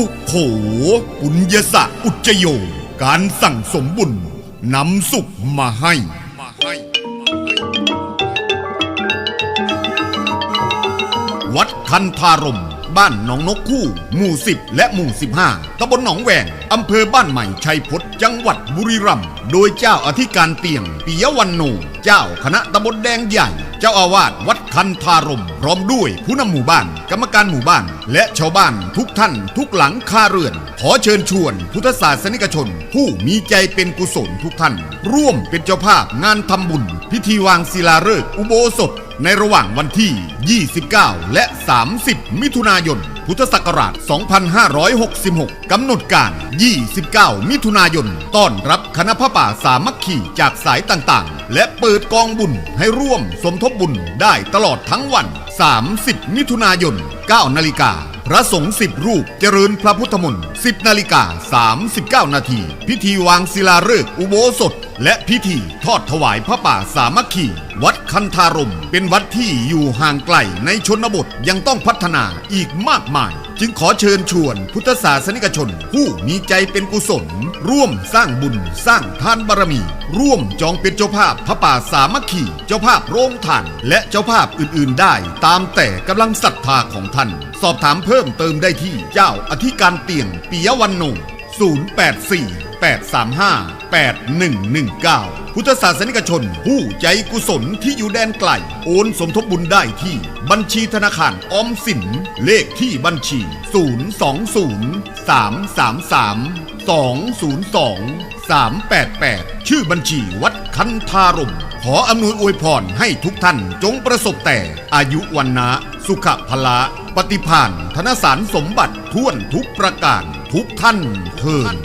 สุโข ปุญญสะอุจโย การสั่งสมบุญนำสุขมาให้ วัดคันธารม บ้านหนองนกคู่ หมู่ 10 และหมู่ 15ตำบลหนองแหวงอำเภอบ้านใหม่ชัยพจน์จังหวัดบุรีรัมย์โดยเจ้าอธิการเตียงปิยวันโน เจ้าคณะตำบลแดงใหญ่ เจ้าอาวาสวัดคันธารมพร้อมด้วยผู้นำหมู่บ้าน กรรมการหมู่บ้าน และชาวบ้านทุกท่านทุกหลังคาเรือน ขอเชิญชวน พุทธศาสนิกชน ผู้มีใจเป็นกุศลทุกท่าน ร่วมเป็นเจ้าภาพงานทำบุญ พิธีวางศิลาฤกษ์อุโบสถ ในระหว่างวันที่ 29 และ 30 มิถุนายน พุทธศักราช 2566 กำหนดการ 29 มิถุนายน ต้อนรับคณะพระป่าสามัคคีจากสายต่างๆ และเปิดกองบุญให้ร่วมสมทบบุญได้ตลอดทั้งวัน 30 มิถุนายน 9 นาฬิกา พระสงฆ์สิบรูปเจริญพระพุทธมนต์10นาฬิกา39 นาที พิธีวางศิลาฤกษ์อุโบสถ และพิธีทอดถวายพระป่าสามัคคี วัดคันธารม เป็นวัดที่อยู่ห่างไกลในชนบทยังต้องพัฒนาอีกมากมาย จึงขอเชิญชวนพุทธศาสนิกชน ผู้มีใจเป็นกุศล ร่วมสร้างบุญสร้างทานบารมี ร่วมจองเป็นเจ้าภาพพระป่าสามัคคีเจ้าภาพโรงทาน และเจ้าภาพอื่นๆ ได้ ตามแต่กำลังศรัทธาของท่าน สอบถามเพิ่มเติมได้ที่เจ้าอธิการเตียงปิยวันนง 835 8119 พุทธศาสนิกชน ผู้ใจกุศลที่อยู่แดนไกล โอนสมทบบุญได้ที่บัญชีธนาคารออมสินเลขที่บัญชี 020 333 202 388 ชื่อบัญชีวัดคันธารม ขออำนวยอวยพรให้ทุกท่านจงประสบแต่อายุวันนะสุขภละปฏิพานธนสารสมบัติท่วนทุกประการทุกท่านเทิน